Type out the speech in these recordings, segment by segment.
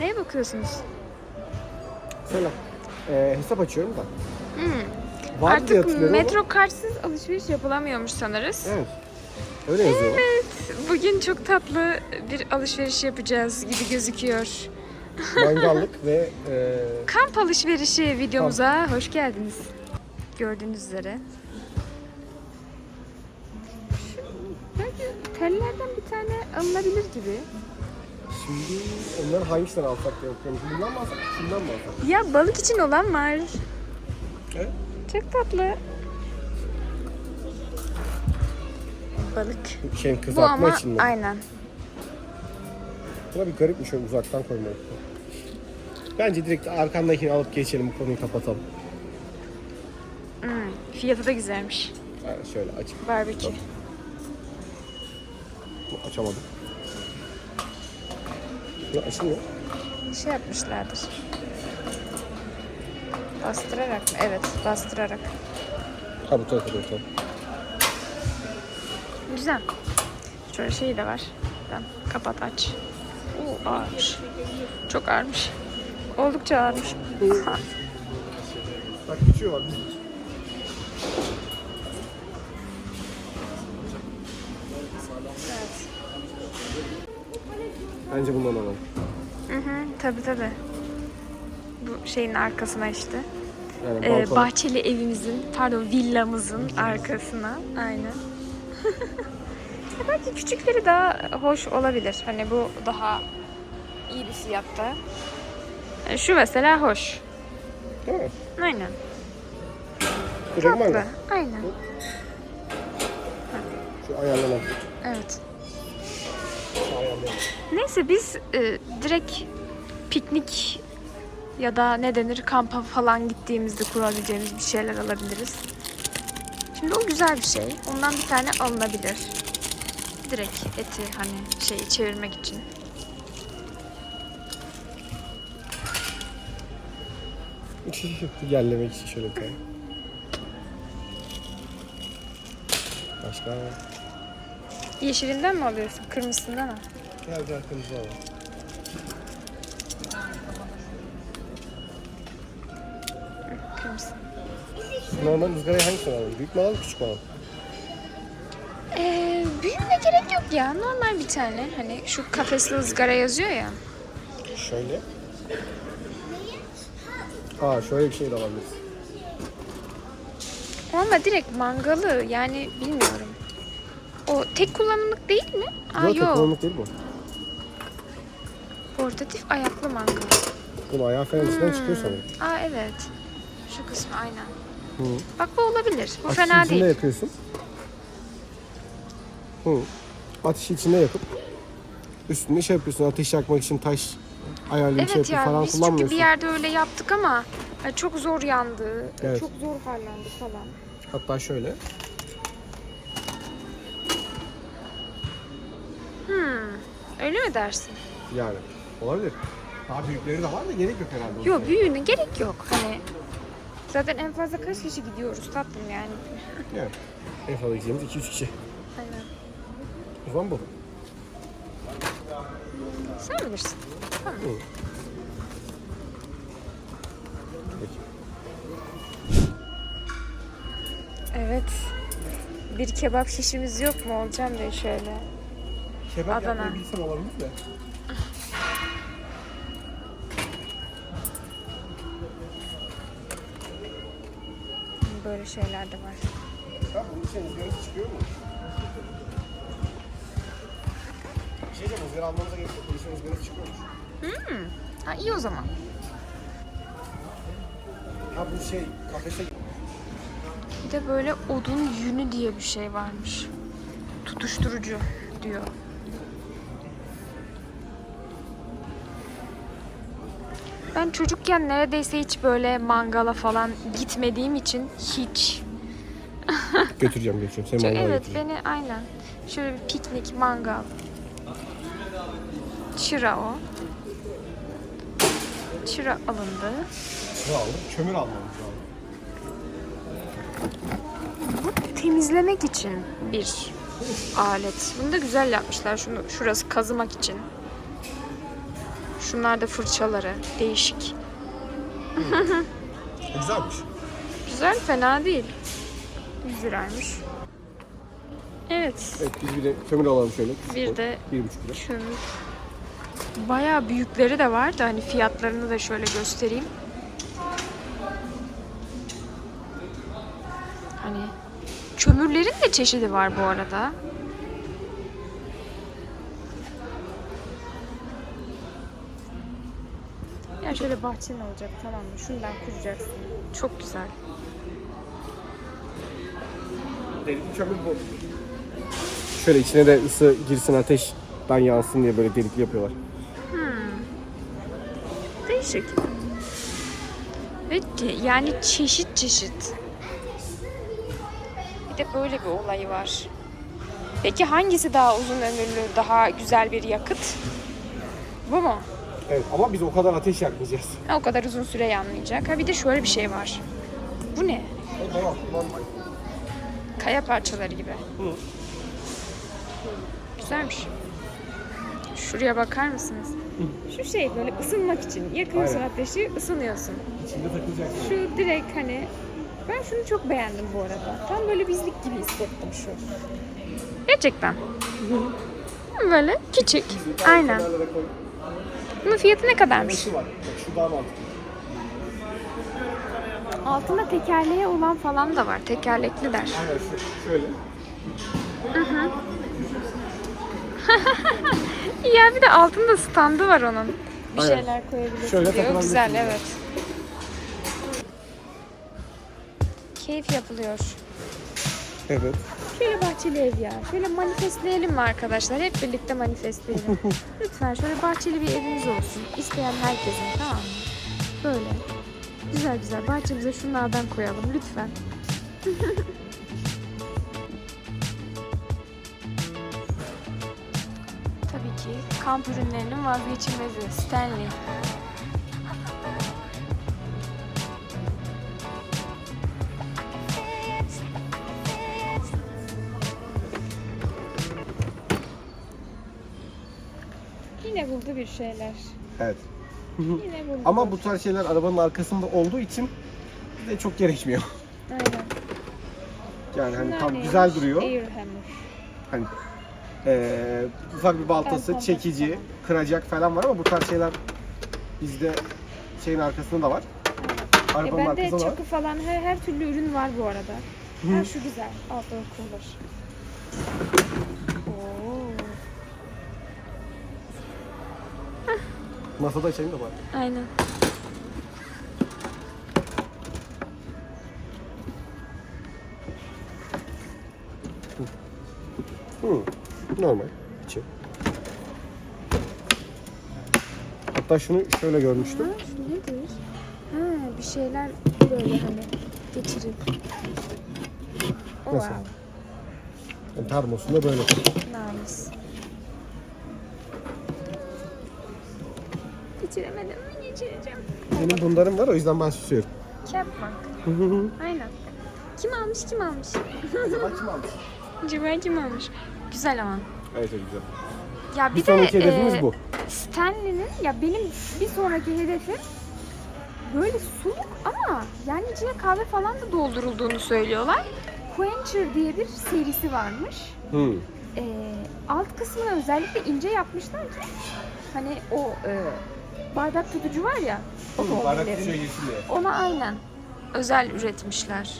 Neye bakıyorsunuz? Selam. Ee, hesap açıyorum da. Hmm. Diye Artık hatırlıyorum ama- metro kartsız alışveriş yapılamıyormuş sanırız. Evet. Öyle yazıyor. Evet, bugün çok tatlı bir alışveriş yapacağız gibi gözüküyor. Mangallık ve e, Kamp alışverişi videomuza hoş geldiniz. Gördüğünüz üzere. Şu- Belki tellerden bir tane alınabilir gibi. Şimdi onları hangisinden alsak diye bakıyorum. Bundan mı alsak, şundan mı alsak? Ya balık için olan var. Evet. Çok tatlı. Balık. Şey Bu kızartma ama için mi? aynen. Buna bir garipmiş şöyle uzaktan koymak. Bence direkt arkandakini alıp geçelim bu konuyu kapatalım. Hmm, fiyatı da güzelmiş. Yani şöyle açıp Barbekü. açamadım. Bu açılmıyor. Şey yapmışlardır. Bastırarak mı? Evet, bastırarak. Ha bu tarafa doğru tamam. Güzel. Şöyle şey de var. Ben kapat aç. Oo, ağırmış. Çok ağırmış. Oldukça ağırmış. Bak küçüğü var. Bence bundan alalım. Hı hı, tabii tabii. Bu şeyin arkasına işte. Yani Ee, balkon. bahçeli evimizin, pardon villamızın arkasına. Aynen. Ya Belki küçükleri daha hoş olabilir. Hani bu daha iyi bir fiyatta. Yani şu mesela hoş. Değil mi? Aynen. Direkt Tatlı. mangal. Aynen. Şu ayarlanan. Evet. Neyse biz e, direkt piknik ya da ne denir kampa falan gittiğimizde kurabileceğimiz bir şeyler alabiliriz. Şimdi o güzel bir şey. Ondan bir tane alınabilir. Direkt eti hani şeyi çevirmek için. Yerlemek için şöyle koyalım. Başka? Yeşilinden mi alıyorsun? Kırmızısından mı? Gel kırmızı alalım. Normal ızgarayı hangisini alalım? Büyük mü alalım küçük mü alalım? Ee, büyüğüne gerek yok ya. Normal bir tane. Hani şu kafesli ızgara yazıyor ya. Şöyle. Aa şöyle bir şey de alabiliriz. Ama direkt mangalı yani bilmiyorum. O tek kullanımlık değil mi? Aa Yok, yok. teknolojik değil bu. Portatif ayaklı mangal. Bunun ayağı falan içinden Hmm. çıkıyor sanırım. Aa evet. Şu kısmı aynen. Hı. Bak bu olabilir. Bu Ateşi fena içinde değil. yakıyorsun. Hı. Ateşi içinde yakıp üstünde şey yapıyorsun. Ateş yakmak için taş ayarlayıp şey Evet yapıp ya falan biz çünkü kullanmıyorsun. bir yerde öyle yaptık ama e, çok zor yandı. Evet. Çok zor harlandı falan. Hatta şöyle. Hmm. Öyle mi dersin? Yani olabilir. Daha büyükleri de var da gerek yok herhalde. Yok büyüğüne gerek yok. Hani zaten en fazla kaç kişi gidiyoruz tatlım yani. Yani en fazla gideceğimiz 2-3 kişi. Aynen. O zaman bu. Sen bilirsin. Tamam. Hı. Peki. Evet. Bir kebap şişimiz yok mu Olcan Bey şöyle? Kebap Adana. yapmayı bilsem olabilir de. Böyle şeyler de var. Bunun için ızgarası çıkıyor mu? Bir şey diyeceğim ızgara almamıza gerek yok. İçin ızgarası çıkıyormuş. Ha iyi o zaman. Ha bu şey kafese Bir de böyle odun yünü diye bir şey varmış. Tutuşturucu diyor. Ben çocukken neredeyse hiç böyle mangala falan gitmediğim için hiç. götüreceğim götüreceğim. Seni mangala evet götüreceğim. beni aynen. Şöyle bir piknik, mangal. Çıra o. Çıra alındı. Ne aldım? Kömür almamız lazım. Bu temizlemek için bir alet. Bunu da güzel yapmışlar. Şunu şurası kazımak için. Şunlar da fırçaları. Değişik. Güzelmiş. Güzel, fena değil. 100 liraymış. Evet. Evet biz bir de kömür alalım şöyle. Bir de Bir buçuk lira. kömür. Bayağı büyükleri de var da hani fiyatlarını da şöyle göstereyim. Hani kömürlerin de çeşidi var bu arada. Şöyle bahçen olacak tamam mı? Şundan kuracaksın. Çok güzel. Delikli kömür bu. Şöyle içine de ısı girsin ateşten yansın diye böyle delikli yapıyorlar. Değişik. Ve ce- yani çeşit çeşit. Bir de böyle bir olayı var. Peki hangisi daha uzun ömürlü, daha güzel bir yakıt? Bu mu? Evet ama biz o kadar ateş yakmayacağız. Ha, o kadar uzun süre yanmayacak. Ha bir de şöyle bir şey var. Bu ne? O tamam normal. Kaya parçaları gibi. Hı. Güzelmiş. Şuraya bakar mısınız? Şu şey böyle ısınmak için. Yakıyorsun Aynen. ateşi, ısınıyorsun. İçinde takılacaksın. Şu direkt hani ben şunu çok beğendim bu arada. Tam böyle bizlik gibi hissettim şu. Gerçekten. Böyle küçük. Aynen. Bunun fiyatı ne kadarmış? Şu var. Bak şu daha mantıklı. Altında tekerleği olan falan da var. Tekerlekliler. Aynen şu. Şöyle. Ya bir de altında standı var onun. Bir Aynen. şeyler koyabilirsin Şöyle diyor. Güzel diyor. evet. Keyif yapılıyor. Evet. Şöyle bahçeli ev ya. Şöyle manifestleyelim mi arkadaşlar? Hep birlikte manifestleyelim. Lütfen şöyle bahçeli bir evimiz olsun. İsteyen herkesin tamam mı? Böyle. Güzel güzel. Bahçemize şunlardan koyalım lütfen. Tabii ki kamp ürünlerinin vazgeçilmezi Stanley. Yine buldu bir şeyler. Evet. Yine buldu. Ama bu tarz şeyler arabanın arkasında olduğu için bize çok gerekmiyor. Aynen. Yani hani Bunlar tam neymiş? güzel duruyor. Airhammer. Hani eee ufak bir baltası, Tamam, çekici, kıracak falan var ama bu tarz şeyler bizde şeyin arkasında da var. E Arabanın bende arkasında da var. çakı falan her, her türlü ürün var bu arada. Ha şu güzel. Outdoor cooler. Masada açayım da var. Aynen. Hı. Normal. İçi. Hatta şunu şöyle görmüştüm. Ha, şu nedir? Ha, bir şeyler böyle hani geçirip. Oh, Nasıl? wow. Yani termosunda böyle. Nice. Geçiremedim mi? Geçireceğim. Benim bunlarım var o yüzden ben susuyorum. Chapman. Aynen. Kim almış kim almış? Acaba kim almış? Güzel ama. Evet evet, güzel. Ya bir, Bir sonraki de hedefimiz e, bu. Stanley'nin ya benim bir sonraki hedefim böyle soğuk ama yani içine kahve falan da doldurulduğunu söylüyorlar. Quencher diye bir serisi varmış. Hı. E, alt kısmını özellikle ince yapmışlar ki hani o e, bardak tutucu var ya otomobillerin. yesin diye. Ona aynen özel üretmişler.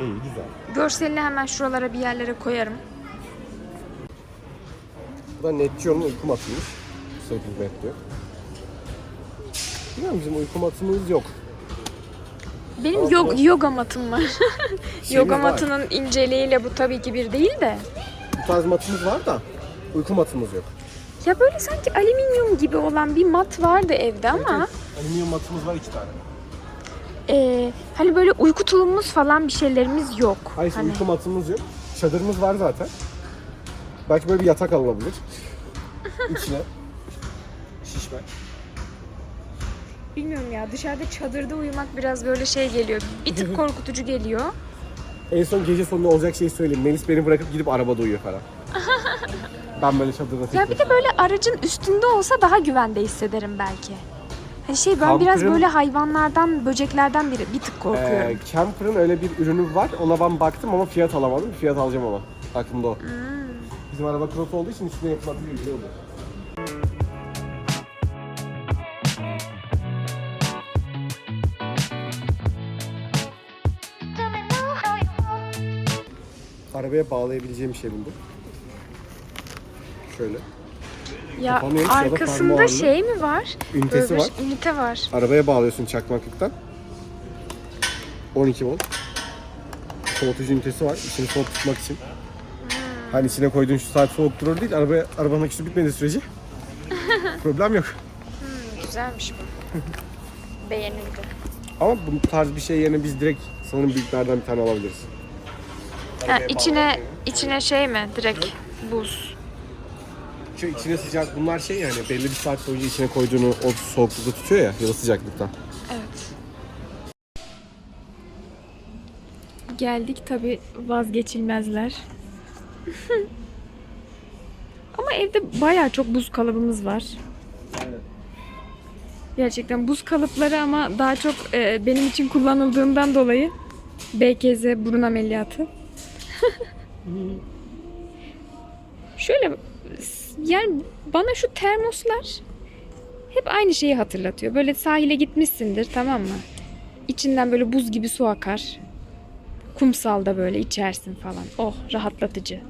İyi güzel. Görselini hemen şuralara bir yerlere koyarım. Bu da Netgeo'nun uyku matıymış. 8 net diyor. Bilmiyorum bizim uyku matımız yok. Benim Ama yoga matım var. Yoga var. matının inceliğiyle bu tabii ki bir değil de. Bu tarz matımız var da uyku matımız yok. Ya böyle sanki alüminyum gibi olan bir mat vardı evde ama Evet, Alüminyum matımız var iki tane. e, hani böyle uyku tulumumuz falan bir şeylerimiz yok. Hayır hani, uyku matımız yok. Çadırımız var zaten. Belki böyle bir yatak alınabilir. İçine. Şişme. bilmiyorum ya dışarıda çadırda uyumak biraz böyle şey geliyor. Bir tık korkutucu geliyor. En son gece sonunda olacak şeyi söyleyeyim. Melis beni bırakıp gidip arabada uyuyor falan. Ben böyle çadırda tek Ya bir de böyle aracın üstünde olsa daha güvende hissederim belki. Hani şey ben biraz böyle hayvanlardan, böceklerden biri bir tık korkuyorum. Ee, Camper'ın öyle bir ürünü var. Ona ben baktım ama fiyat alamadım. Fiyat alacağım ama. Aklımda o. Hmm. Bizim araba cross olduğu için üstüne yapılabilir bir olur. Arabaya bağlayabileceğim şey buldum. Şöyle. ya kapanıyor, arkasında şey mi var? Ünitesi Böyle var. Ünite var. Arabaya bağlıyorsun çakmaklıktan. 12 volt. Soğutucu ünitesi var. İçini soğuk tutmak için. Hani içine koyduğun şu saat soğuk durur değil. Arabaya, arabanın aküsü bitmediği sürece problem yok. Güzelmiş bu. Beğenildi. Ama bu tarz bir şey yerine biz direkt sanırım büyüklerden bir tane alabiliriz. Ha, içine içine şey mi? Direkt buz. Şu içine sıcak bunlar şey yani belli bir saat boyunca içine koyduğunu o soğuklukta tutuyor ya ya da sıcaklıktan. Evet. Geldik tabi vazgeçilmezler. Ama evde bayağı çok buz kalıbımız var. Gerçekten buz kalıpları ama daha çok e, benim için kullanıldığından dolayı BKZ burun ameliyatı. Şöyle yani bana şu termoslar hep aynı şeyi hatırlatıyor. Böyle sahile gitmişsindir tamam mı? İçinden böyle buz gibi su akar. Kumsalda böyle içersin falan. Oh rahatlatıcı.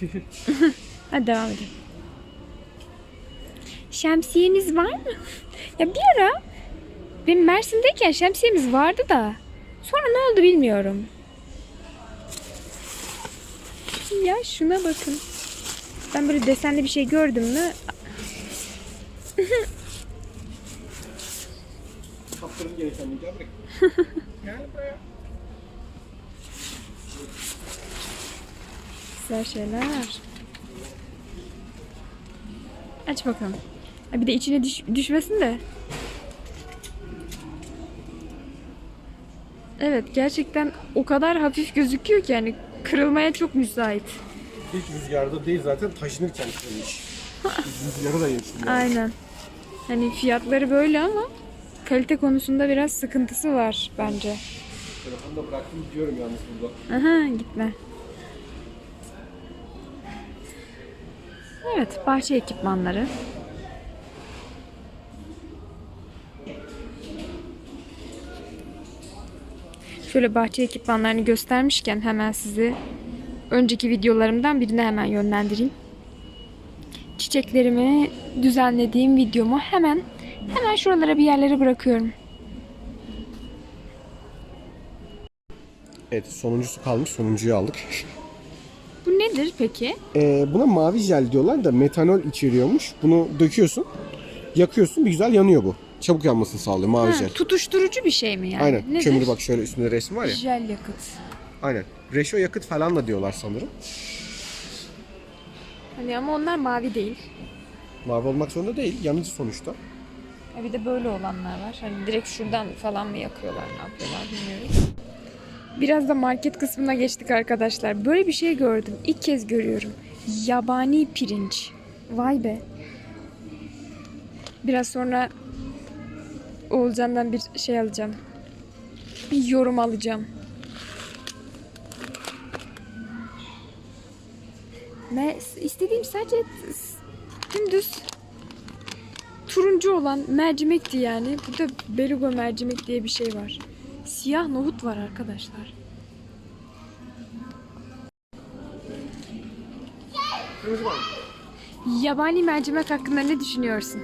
Hadi devam edelim. Şemsiyeniz var mı? Ya bir ara benim Mersin'deyken şemsiyemiz vardı da sonra ne oldu bilmiyorum. Ya şuna bakın. Ben böyle desenli bir şey gördüm mü Kaptırım gereken bir gel buraya. Gel buraya. güzel şeyler. Aç bakalım. Ha, bir de içine düş- düşmesin de. Evet gerçekten o kadar hafif gözüküyor ki yani kırılmaya çok müsait. Hiç rüzgarda değil zaten taşınırken kırılmış. Rüzgarı da yemiş. yani. Aynen. Hani fiyatları böyle ama kalite konusunda biraz sıkıntısı var bence. Telefonu da bıraktım gidiyorum yalnız burada. Aha gitme. Evet bahçe ekipmanları. Şöyle bahçe ekipmanlarını göstermişken hemen sizi önceki videolarımdan birine hemen yönlendireyim. Çiçeklerimi düzenlediğim videomu hemen hemen şuralara bir yerlere bırakıyorum. Evet sonuncusu kalmış sonuncuyu aldık. Bu nedir peki? Ee, buna mavi jel diyorlar da metanol içeriyormuş. Bunu döküyorsun, yakıyorsun bir güzel yanıyor bu. Çabuk yanmasını sağlıyor mavi Ha, jel. tutuşturucu bir şey mi yani? Aynen. Nedir? Kömürü bak şöyle üstünde resmi var ya. Jel yakıt. Aynen. Reşo yakıt falan da diyorlar sanırım. Hani ama onlar mavi değil. Mavi olmak zorunda değil. Yanıcı sonuçta. Ha bir de böyle olanlar var. Hani direkt şuradan falan mı yakıyorlar, ne yapıyorlar bilmiyorum. Biraz da market kısmına geçtik arkadaşlar. Böyle bir şey gördüm. İlk kez görüyorum. Yabani pirinç. Vay be. Biraz sonra Oğulcan'dan bir şey alacağım. Bir yorum alacağım. Ne istediğim sadece dümdüz turuncu olan mercimekti yani. Burada beluga mercimek diye bir şey var. Siyah nohut var arkadaşlar. Yabani mercimek hakkında ne düşünüyorsun?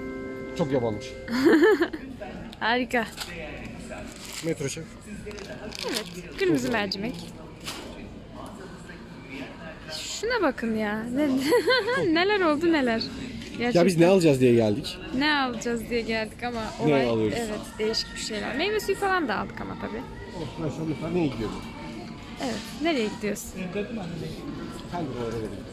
Çok yabanmış. Harika. Metro şef. Kırmızı mercimek. Şuna bakın ya. Ne, neler oldu neler. Ya biz Gerçekten ne alacağız diye geldik. ne alacağız diye geldik ama Ne olay alıyoruz? evet değişik bir şeyler. Meyve suyu falan da aldık ama tabii. Oh, ben mesela neye gidiyorum? Evet. Nereye gidiyorsun? Kendi oralara gidiyorum.